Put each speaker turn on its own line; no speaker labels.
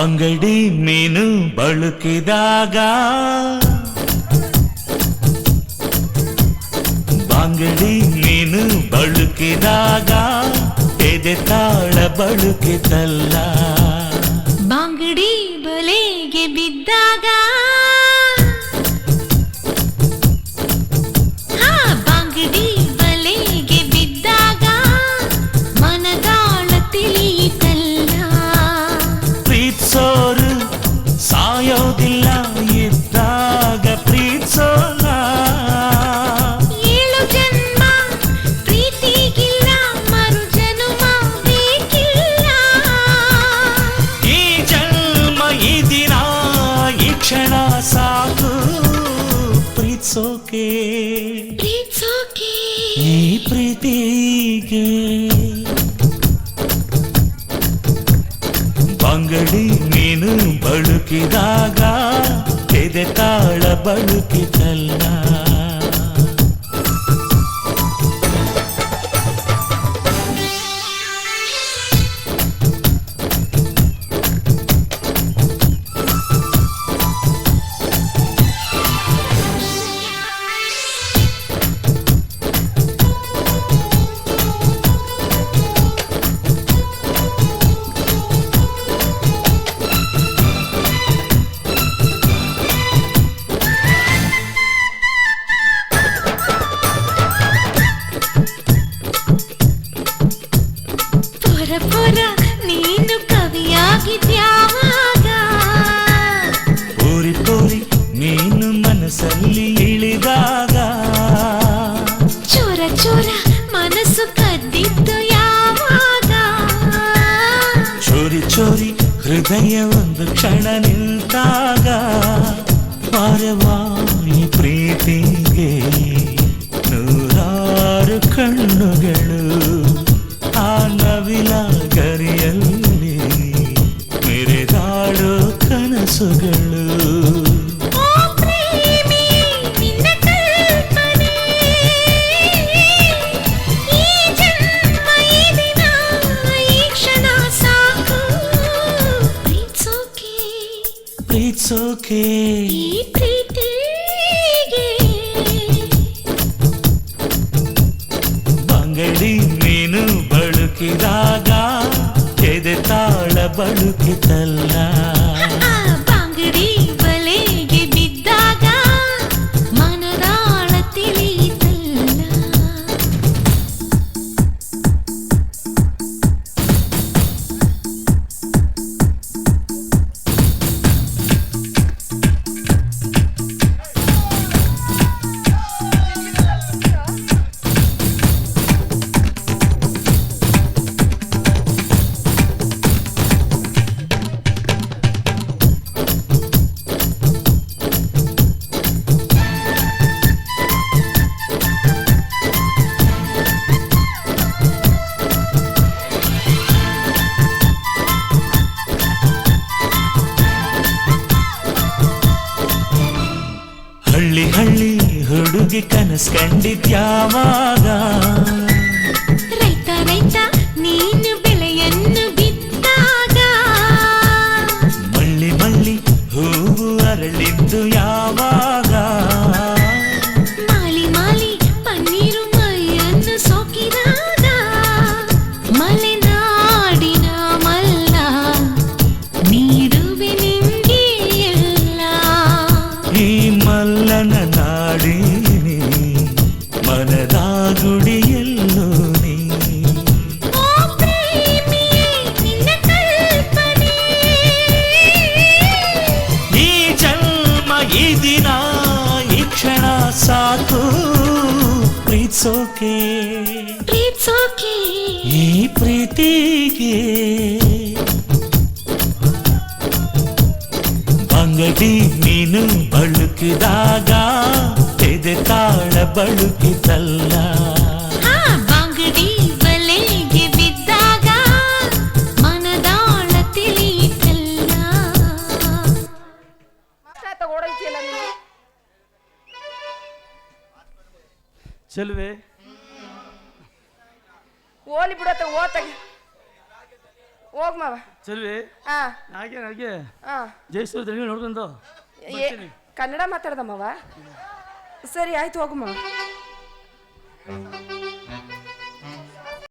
ಬಂಗಡಿ ಮೀನು ಬಳುಕಿದಾಗ ಬಂಗಡಿ ಮೀನು ಬಳುಕಿದಾಗ ಎದೆ ತಾಳ ಬಳುಕಿತಲ್ಲ ಪ್ರೀತಿಗೆ ಬಂಗಡಿ ಮೀನು ಬಳುಕಿದಾಗ ಎದೆ ತಾಳ ಬಳುಕಿತಲ್ಲ ಹೃದಯ ಒಂದು ಕ್ಷಣ ನಿಂತಾಗ ಪಾರವಾಯಿ ಪ್ರೀತಿಗೆ ನೂರಾರು ಕಣ್ಣುಗಳು ಆ ನವಿಲ ಗರಿಯಲ್ಲಿ ಮೆರೆದಾಡೋ ಕನಸುಗಳು.
ಪ್ರೀತ್ಸೋಕೆ ಈ ಪ್ರೀತಿಗೆ
ಬಂಗಡಿ ಮೀನು ಬಳುಕಿದಾಗ ಎದೆ ತಾಳ ಬಳುಕಿತಲ್ಲ ಹಳ್ಳಿ ಹಳ್ಳಿ ಹುಡುಗಿ ಕನಸ್ ಕಂಡಿದ್ಯಾವಾಗ?
ರೈತ ರೈತ ನೀನು ಬೆಳೆಯನ್ನು ಬಿತ್ತಾಗ?
ಮಳ್ಳಿ ಮಳ್ಳಿ ಹೂವು ಅರಳಿದ್ದು ಯಾವಾಗ? ಪ್ರೀತ್ಸೋಕೆ
ಪ್ರೀತ್ಸೋಕೆ
ಈ ಪ್ರೀತಿಗೆ ಬಂಗಡಿ ಮೀನು ಬಳುಕಿದಾಗ ಎದೆ ತಾಳ ಬಳುಕಿತಲ್ಲ
ಚೆಲುವೆ?
ಓಲಿ ಬಿಡತ್ತ ಓತಾಗಿ ಹೋಗ್ ಮಾವ.
ಸರಿ
ಹಾ
ಹಾಗೆ ಹಾಗೆ.
ಹಾ
ಜಯಶ್ರೀ ನೀವು ನೋಡ್ಕೊಂಡು
ಏ
ಬರ್ತೀನಿ.
ಕನ್ನಡ ಮಾತಾಡ್ದ ಮಾವ? ಸರಿ ಆಯ್ತು ಹೋಗು ಮಾವ.